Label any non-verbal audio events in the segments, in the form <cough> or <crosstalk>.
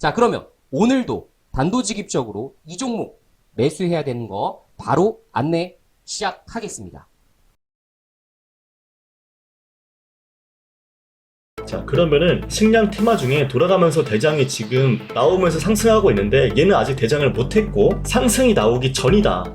자 그러면 오늘도 단도직입적으로 이 종목 매수해야 되는 거 바로 안내 시작하겠습니다. 자 그러면은 식량 테마 중에 돌아가면서 대장이 지금 나오면서 상승하고 있는데 얘는 아직 대장을 못했고 상승이 나오기 전이다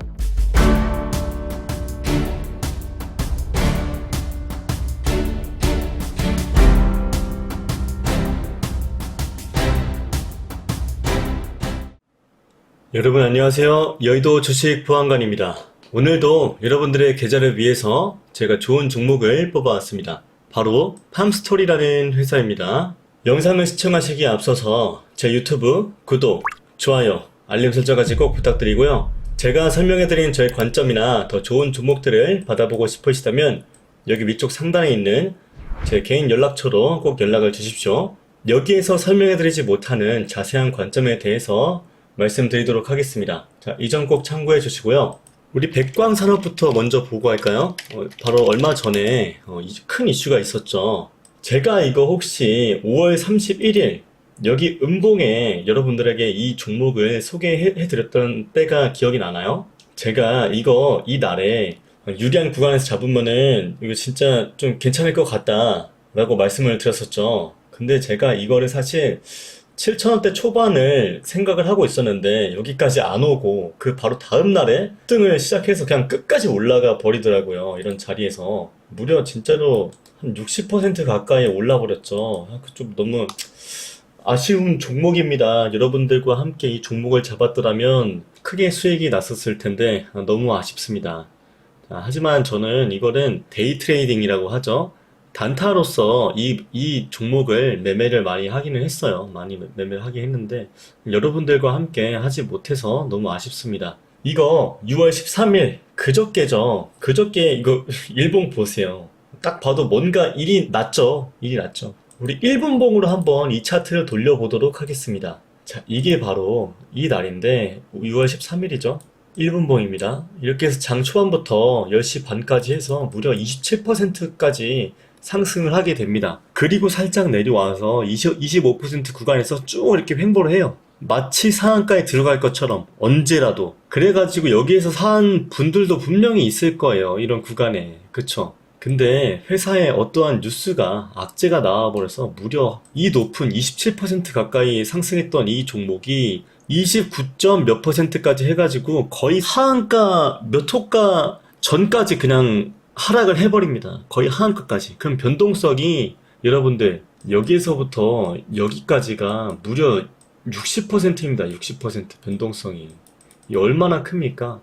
여러분 안녕하세요 여의도 주식 보안관입니다 오늘도 여러분들의 계좌를 위해서 제가 좋은 종목을 뽑아왔습니다 바로 팜스토리라는 회사입니다. 영상을 시청하시기에 앞서서 제 유튜브 구독, 좋아요, 알림 설정까지 꼭 부탁드리고요. 제가 설명해드린 저의 관점이나 더 좋은 종목들을 받아보고 싶으시다면 여기 위쪽 상단에 있는 제 개인 연락처로 꼭 연락을 주십시오. 여기에서 설명해드리지 못하는 자세한 관점에 대해서 말씀드리도록 하겠습니다. 자, 이 점 꼭 참고해 주시고요. 우리 백광산업부터 먼저 보고 할까요? 어, 바로 얼마 전에 어, 이- 큰 이슈가 있었죠. 제가 이거 혹시 5월 31일 여기 음봉에 여러분들에게 이 종목을 소개해 드렸던 때가 기억이 나나요? 제가 이거 이 날에 유리한 구간에서 잡으면은 이거 진짜 좀 괜찮을 것 같다 라고 말씀을 드렸었죠. 근데 제가 이거를 사실 7,000원대 초반을 생각을 하고 있었는데 여기까지 안 오고 그 바로 다음 날에 등을 시작해서 그냥 끝까지 올라가 버리더라고요. 이런 자리에서 무려 진짜로 한 60% 가까이 올라 버렸죠. 아, 그좀 너무 아쉬운 종목입니다. 여러분들과 함께 이 종목을 잡았더라면 크게 수익이 났었을 텐데 아, 너무 아쉽습니다. 자, 하지만 저는 이거는 데이 트레이딩이라고 하죠. 단타로서 이, 이 종목을 매매를 많이 하기는 했어요. 많이 매- 매매를 하긴 했는데, 여러분들과 함께 하지 못해서 너무 아쉽습니다. 이거 6월 13일, 그저께죠. 그저께 이거 <laughs> 일봉 보세요. 딱 봐도 뭔가 일이 났죠. 일이 났죠. 우리 1분봉으로 한번 이 차트를 돌려보도록 하겠습니다. 자, 이게 바로 이 날인데, 6월 13일이죠. 1분봉입니다. 이렇게 해서 장 초반부터 10시 반까지 해서 무려 27%까지 상승을 하게 됩니다. 그리고 살짝 내려와서 20, 25% 구간에서 쭉 이렇게 횡보를 해요. 마치 상한가에 들어갈 것처럼 언제라도. 그래가지고 여기에서 산 분들도 분명히 있을 거예요. 이런 구간에. 그쵸? 근데 회사에 어떠한 뉴스가 악재가 나와버려서 무려 이 높은 27% 가까이 상승했던 이 종목이 29점 몇 퍼센트까지 해가지고 거의 하한가 몇 호가 전까지 그냥 하락을 해버립니다. 거의 하한가까지. 그럼 변동성이 여러분들 여기에서부터 여기까지가 무려 60%입니다. 60% 변동성이. 이 얼마나 큽니까?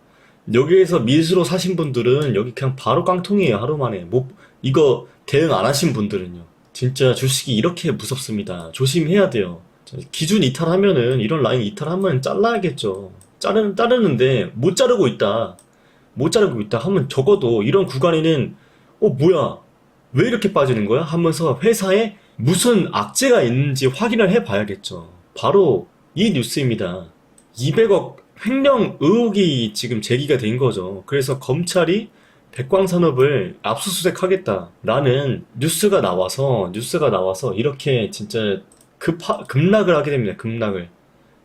여기에서 밀수로 사신 분들은 여기 그냥 바로 깡통이에요. 하루 만에. 뭐 이거 대응 안 하신 분들은요. 진짜 주식이 이렇게 무섭습니다. 조심해야 돼요. 자, 기준 이탈하면은 이런 라인 이탈하면 잘라야겠죠. 자르는 자르는데 못 자르고 있다. 못 자르고 있다 하면 적어도 이런 구간에는 어 뭐야 왜 이렇게 빠지는 거야 하면서 회사에 무슨 악재가 있는지 확인을 해 봐야겠죠. 바로 이 뉴스입니다. 200억 횡령 의혹이 지금 제기가 된 거죠. 그래서 검찰이 백광산업을 압수수색하겠다라는 뉴스가 나와서 뉴스가 나와서 이렇게 진짜 급하, 급락을 하게 됩니다. 급락을.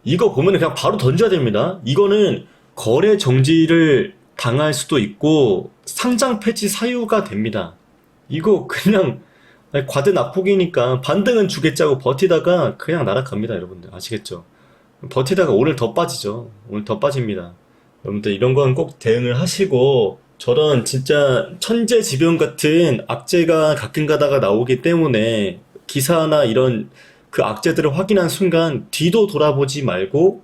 이거 보면 그냥 바로 던져야 됩니다. 이거는 거래 정지를 당할 수도 있고 상장 폐지 사유가 됩니다. 이거 그냥 과대 낙폭이니까 반등은 주겠자고 버티다가 그냥 날아갑니다, 여러분들. 아시겠죠? 버티다가 오늘 더 빠지죠. 오늘 더 빠집니다. 여러분들 이런 건 꼭 대응을 하시고 저런 진짜 천재지변 같은 악재가 가끔 가다가 나오기 때문에 기사나 이런 그 악재들을 확인한 순간 뒤도 돌아보지 말고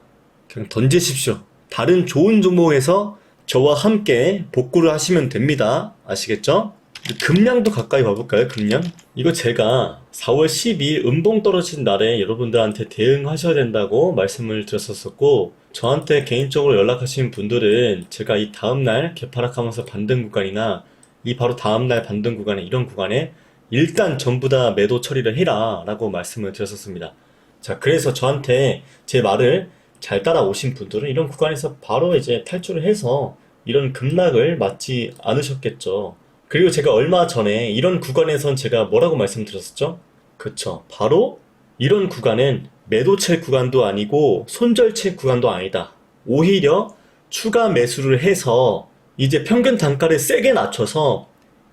그냥 던지십시오. 다른 좋은 종목에서 저와 함께 복구를 하시면 됩니다. 아시겠죠? 금량도 가까이 봐볼까요? 금량? 이거 제가 4월 12일 음봉 떨어진 날에 여러분들한테 대응하셔야 된다고 말씀을 드렸었고 저한테 개인적으로 연락하신 분들은 제가 이 다음날 개파락하면서 반등 구간이나 이 바로 다음날 반등 구간에 이런 구간에 일단 전부 다 매도 처리를 해라 라고 말씀을 드렸었습니다. 자, 그래서 저한테 제 말을 잘 따라오신 분들은 이런 구간에서 바로 이제 탈출을 해서 이런 급락을 맞지 않으셨겠죠. 그리고 제가 얼마 전에 이런 구간에선 제가 뭐라고 말씀드렸었죠? 그쵸. 바로 이런 구간은 매도체 구간도 아니고 손절체 구간도 아니다. 오히려 추가 매수를 해서 이제 평균 단가를 세게 낮춰서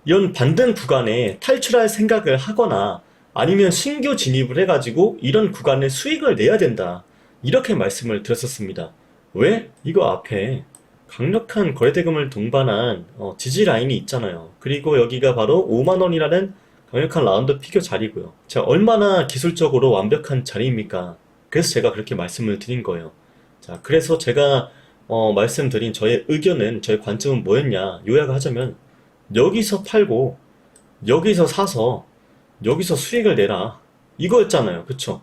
이런 반등 구간에 탈출할 생각을 하거나 아니면 신규 진입을 해가지고 이런 구간에 수익을 내야 된다. 이렇게 말씀을 드렸었습니다. 왜? 이거 앞에 강력한 거래대금을 동반한 어, 지지 라인이 있잖아요. 그리고 여기가 바로 5만 원이라는 강력한 라운드 피겨 자리고요. 자, 얼마나 기술적으로 완벽한 자리입니까? 그래서 제가 그렇게 말씀을 드린 거예요. 자, 그래서 제가 어, 말씀드린 저의 의견은 저의 관점은 뭐였냐? 요약을 하자면 여기서 팔고 여기서 사서 여기서 수익을 내라 이거였잖아요. 그쵸?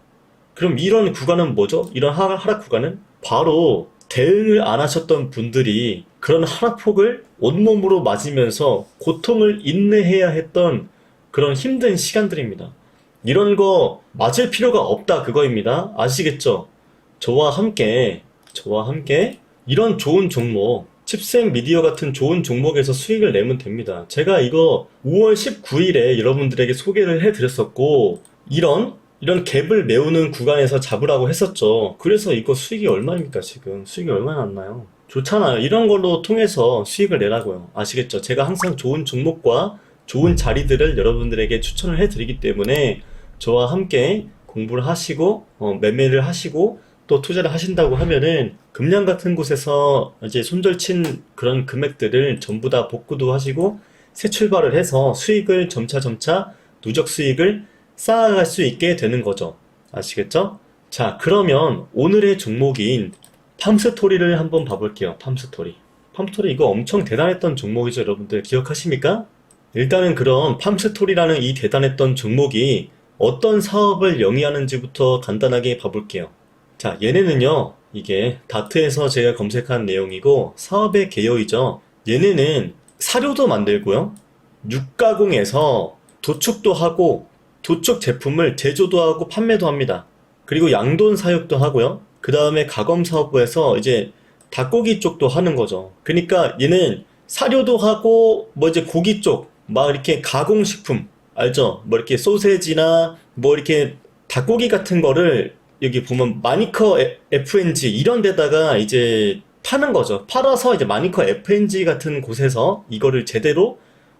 그럼 이런 구간은 뭐죠? 이런 하- 하락 구간은 바로 대응을 안 하셨던 분들이 그런 하락폭을 온몸으로 맞으면서 고통을 인내해야 했던 그런 힘든 시간들입니다. 이런 거 맞을 필요가 없다 그거입니다. 아시겠죠? 저와 함께 저와 함께 이런 좋은 종목 칩셋 미디어 같은 좋은 종목에서 수익을 내면 됩니다. 제가 이거 5월 19일에 여러분들에게 소개를 해드렸었고, 이런, 이런 갭을 메우는 구간에서 잡으라고 했었죠. 그래서 이거 수익이 얼마입니까, 지금? 수익이 얼마나 났나요? 좋잖아요. 이런 걸로 통해서 수익을 내라고요. 아시겠죠? 제가 항상 좋은 종목과 좋은 자리들을 여러분들에게 추천을 해드리기 때문에 저와 함께 공부를 하시고, 어, 매매를 하시고, 또 투자를 하신다고 하면은 금량 같은 곳에서 이제 손절친 그런 금액들을 전부 다 복구도 하시고 새 출발을 해서 수익을 점차 점차 누적 수익을 쌓아갈 수 있게 되는 거죠. 아시겠죠? 자, 그러면 오늘의 종목인 팜스토리를 한번 봐볼게요. 팜스토리. 팜스토리 이거 엄청 대단했던 종목이죠, 여러분들. 기억하십니까? 일단은 그럼 팜스토리라는 이 대단했던 종목이 어떤 사업을 영위하는지부터 간단하게 봐볼게요. 자, 얘네는요, 이게 다트에서 제가 검색한 내용이고, 사업의 개요이죠. 얘네는 사료도 만들고요, 육가공에서 도축도 하고, 도축 제품을 제조도 하고 판매도 합니다. 그리고 양돈 사육도 하고요. 그 다음에 가검 사업부에서 이제 닭고기 쪽도 하는 거죠. 그러니까 얘는 사료도 하고, 뭐 이제 고기 쪽, 막 이렇게 가공식품, 알죠? 뭐 이렇게 소세지나 뭐 이렇게 닭고기 같은 거를 여기 보면 마니커 에- FNG 이런 데다가 이제 파는 거죠. 팔아서 이제 마니커 FNG 같은 곳에서 이거를 제대로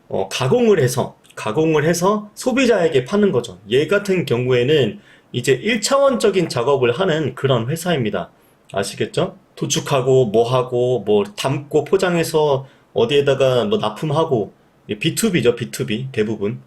어, 가공을 해서 가공을 해서 소비자에게 파는 거죠. 얘 같은 경우에는 이제 1차원적인 작업을 하는 그런 회사입니다. 아시겠죠? 도축하고 뭐 하고 뭐 담고 포장해서 어디에다가 뭐 납품하고 B2B죠, B2B 대부분.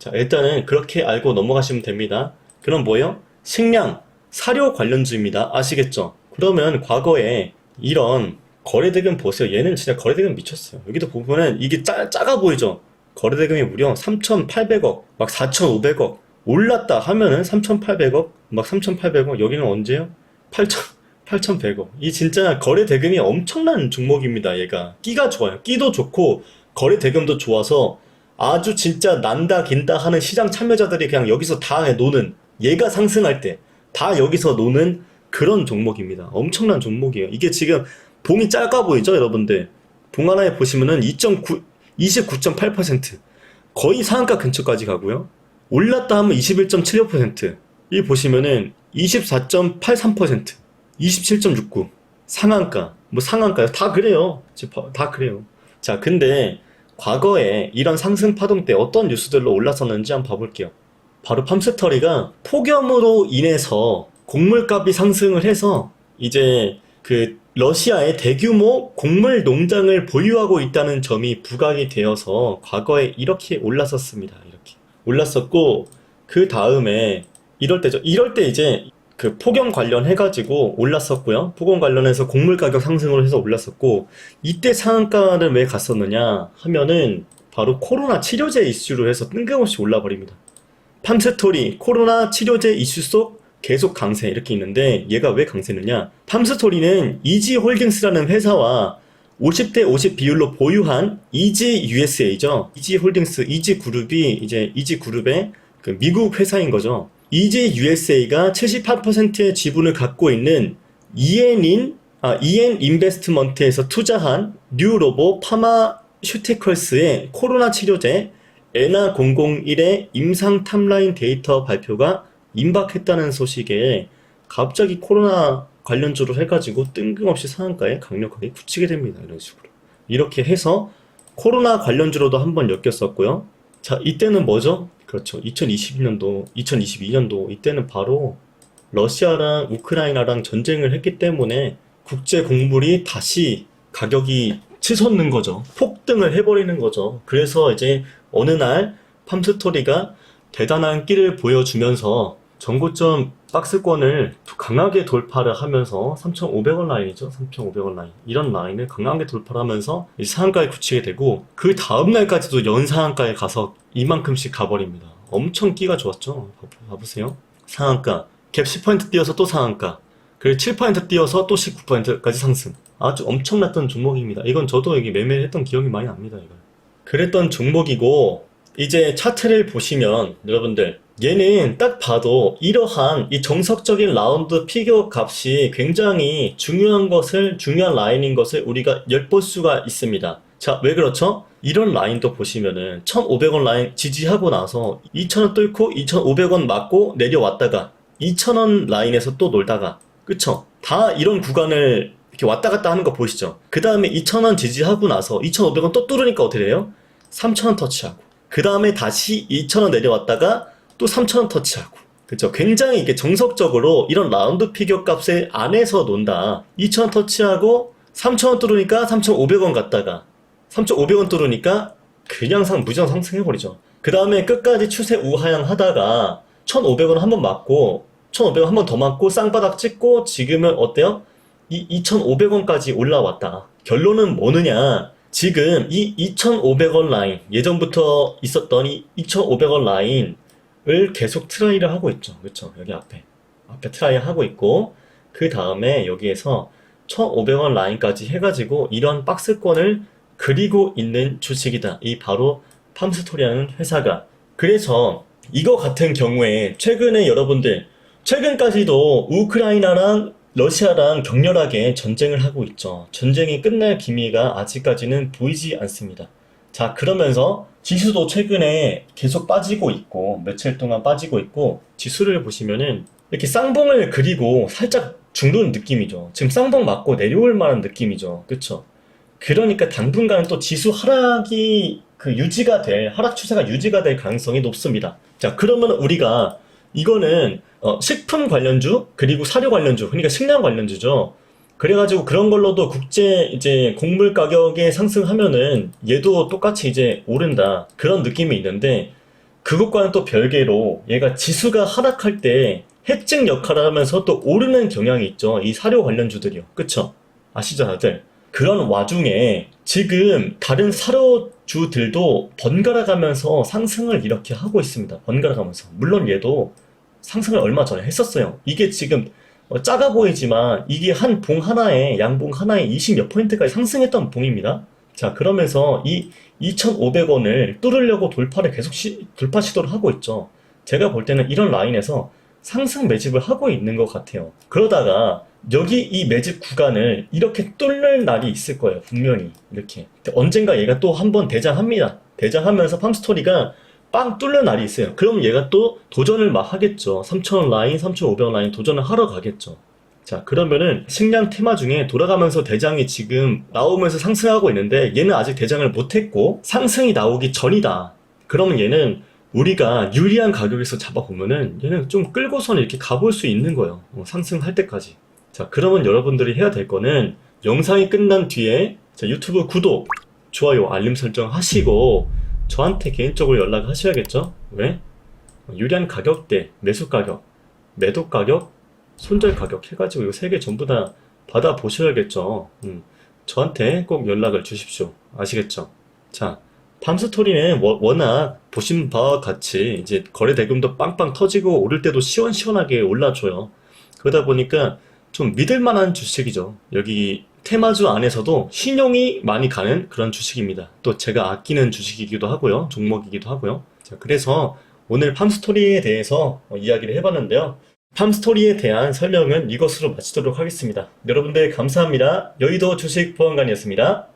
자, 일단은 그렇게 알고 넘어가시면 됩니다. 그럼 뭐예요? 식량, 사료 관련주입니다. 아시겠죠? 그러면 과거에 이런 거래대금 보세요. 얘는 진짜 거래대금 미쳤어요. 여기도 보면은 이게 짜, 작아 보이죠? 거래대금이 무려 3,800억, 막 4,500억, 올랐다 하면은 3,800억, 막 3,800억, 여기는 언제요? 8,000, 8,100억. 이 진짜 거래 대금이 엄청난 종목입니다, 얘가. 끼가 좋아요. 끼도 좋고, 거래 대금도 좋아서 아주 진짜 난다 긴다 하는 시장 참여자들이 그냥 여기서 다 노는, 얘가 상승할 때, 다 여기서 노는 그런 종목입니다. 엄청난 종목이에요. 이게 지금 봉이 짧아 보이죠, 여러분들? 봉 하나에 보시면은 2.9, 29.8%. 거의 상한가 근처까지 가고요. 올랐다 하면 21.75%. 이 보시면은 24.83%, 27.69. 상한가, 뭐 상한가, 다 그래요. 다 그래요. 자, 근데 과거에 이런 상승 파동 때 어떤 뉴스들로 올랐었는지 한번 봐볼게요. 바로 팜스터리가 폭염으로 인해서 곡물값이 상승을 해서 이제 그 러시아의 대규모 곡물 농장을 보유하고 있다는 점이 부각이 되어서 과거에 이렇게 올랐었습니다. 이렇게 올랐었고 그 다음에 이럴 때죠. 이럴 때 이제 그 폭염 관련해가지고 올랐었고요. 폭염 관련해서 곡물 가격 상승을 해서 올랐었고 이때 상한가를 왜 갔었느냐 하면은 바로 코로나 치료제 이슈로 해서 뜬금없이 올라버립니다. 팜스토리 코로나 치료제 이슈 속 계속 강세 이렇게 있는데 얘가 왜 강세느냐? 팜스토리는 이지 홀딩스라는 회사와 50대 50 비율로 보유한 이지 USA죠. 이지 홀딩스, 이지 그룹이 이제 이지 그룹의 그 미국 회사인 거죠. 이지 USA가 78%의 지분을 갖고 있는 이엔인 아, 이엔 인베스트먼트에서 투자한 뉴로보 파마슈티컬스의 코로나 치료제 에나 001의 임상 탑라인 데이터 발표가 임박했다는 소식에 갑자기 코로나 관련주로 해가지고 뜬금없이 상한가에 강력하게 굳히게 됩니다. 이런 식으로. 이렇게 해서 코로나 관련주로도 한 번 엮였었고요. 자, 이때는 뭐죠? 그렇죠. 2022년도, 2022년도, 이때는 바로 러시아랑 우크라이나랑 전쟁을 했기 때문에 국제 곡물이 다시 가격이 치솟는 거죠. 폭등을 해버리는 거죠. 그래서 이제 어느 날 팜스토리가 대단한 끼를 보여주면서 전고점 박스권을 강하게 돌파를 하면서 3,500원 라인이죠. 3,500원 라인. 이런 라인을 강하게 돌파를 하면서 이 상한가에 굳히게 되고 그 다음 날까지도 연상한가에 가서 이만큼씩 가버립니다. 엄청 끼가 좋았죠. 봐- 봐보세요. 상한가. 갭 10% 뛰어서 또 상한가. 그리고 7% 뛰어서 또 19%까지 상승. 아주 엄청났던 종목입니다. 이건 저도 여기 매매를 했던 기억이 많이 납니다. 이걸. 그랬던 종목이고 이제 차트를 보시면 여러분들 얘는 딱 봐도 이러한 이 정석적인 라운드 피겨 값이 굉장히 중요한 것을, 중요한 라인인 것을 우리가 엿볼 수가 있습니다. 자, 왜 그렇죠? 이런 라인도 보시면은 1,500원 라인 지지하고 나서 2,000원 뚫고 2,500원 맞고 내려왔다가 2,000원 라인에서 또 놀다가 그쵸? 다 이런 구간을 이렇게 왔다 갔다 하는 거 보이시죠? 그 다음에 2,000원 지지하고 나서 2,500원 또 뚫으니까 어떻게 돼요? 3,000원 터치하고 그 다음에 다시 2,000원 내려왔다가 또 3,000원 터치하고 그쵸? 굉장히 이게 정석적으로 이런 라운드 피겨 값의 안에서 논다 2,000원 터치하고 3,000원 뚫으니까 3,500원 갔다가 3,500원 뚫으니까 그냥 상 무정 상승해버리죠. 그 다음에 끝까지 추세 우하향 하다가 1,500원 한 번 맞고 1,500원 한 번 더 맞고 쌍바닥 찍고 지금은 어때요? 이 2,500원까지 올라왔다. 결론은 뭐느냐? 지금 이 2,500원 라인 예전부터 있었던 이 2,500원 라인을 계속 트라이를 하고 있죠. 그렇죠? 여기 앞에 앞에 트라이 하고 있고 그 다음에 여기에서 1,500원 라인까지 해가지고 이런 박스권을 그리고 있는 주식이다. 이 바로 팜스토리라는 회사가. 그래서 이거 같은 경우에 최근에 여러분들 최근까지도 우크라이나랑 러시아랑 격렬하게 전쟁을 하고 있죠. 전쟁이 끝날 기미가 아직까지는 보이지 않습니다. 자, 그러면서 지수도 최근에 계속 빠지고 있고, 며칠 동안 빠지고 있고, 지수를 보시면은 이렇게 쌍봉을 그리고 살짝 죽는 느낌이죠. 지금 쌍봉 맞고 내려올 만한 느낌이죠. 그쵸? 그러니까 당분간 또 지수 하락이 그 유지가 될, 하락 추세가 유지가 될 가능성이 높습니다. 자, 그러면 우리가 이거는 어, 식품 관련주 그리고 사료 관련주 그러니까 식량 관련주죠. 그래가지고 그런 걸로도 국제 이제 곡물 가격이 상승하면은 얘도 똑같이 이제 오른다 그런 느낌이 있는데 그것과는 또 별개로 얘가 지수가 하락할 때 해증 역할을 하면서 또 오르는 경향이 있죠. 이 사료 관련주들이요. 그쵸? 아시죠 다들? 그런 와중에 지금 다른 사료주들도 번갈아 가면서 상승을 이렇게 하고 있습니다. 번갈아 가면서. 물론 얘도 상승을 얼마 전에 했었어요. 이게 지금 어, 작아 보이지만 이게 한 봉 하나에 양봉 하나에 20몇 퍼센트까지 상승했던 봉입니다. 자, 그러면서 이 2,500원을 뚫으려고 돌파를 계속 시, 돌파 시도를 하고 있죠. 제가 볼 때는 이런 라인에서 상승 매집을 하고 있는 것 같아요. 그러다가 여기 이 매집 구간을 이렇게 뚫는 날이 있을 거예요. 분명히 이렇게. 언젠가 얘가 또 한 번 대장합니다. 대장하면서 팜스토리가 빵 뚫는 날이 있어요. 그럼 얘가 또 도전을 막 하겠죠. 3,000원 라인, 3,500원 라인 도전을 하러 가겠죠. 자, 그러면은 식량 테마 중에 돌아가면서 대장이 지금 나오면서 상승하고 있는데 얘는 아직 대장을 못했고 상승이 나오기 전이다. 그러면 얘는 우리가 유리한 가격에서 잡아보면은 얘는 좀 끌고선 이렇게 가볼 수 있는 거예요. 어, 상승할 때까지. 자, 그러면 여러분들이 해야 될 거는 영상이 끝난 뒤에 자, 유튜브 구독, 좋아요, 알림 설정 하시고 저한테 개인적으로 연락하셔야겠죠? 왜? 어, 유리한 가격대, 매수 가격, 매도 가격, 손절 가격 해가지고 이거 세개 전부 다 받아 보셔야겠죠. 음, 저한테 꼭 연락을 주십시오. 아시겠죠? 자, 팜스토리는 워- 워낙 보신 바와 같이 이제 거래 대금도 빵빵 터지고 오를 때도 시원시원하게 올라줘요. 그러다 보니까 좀 믿을 만한 주식이죠. 여기 테마주 안에서도 신용이 많이 가는 그런 주식입니다. 또 제가 아끼는 주식이기도 하고요. 종목이기도 하고요. 자, 그래서 오늘 팜스토리에 대해서 어, 이야기를 해봤는데요. 팜스토리에 대한 설명은 이것으로 마치도록 하겠습니다. 여러분들 감사합니다. 여의도 주식 보안관이었습니다.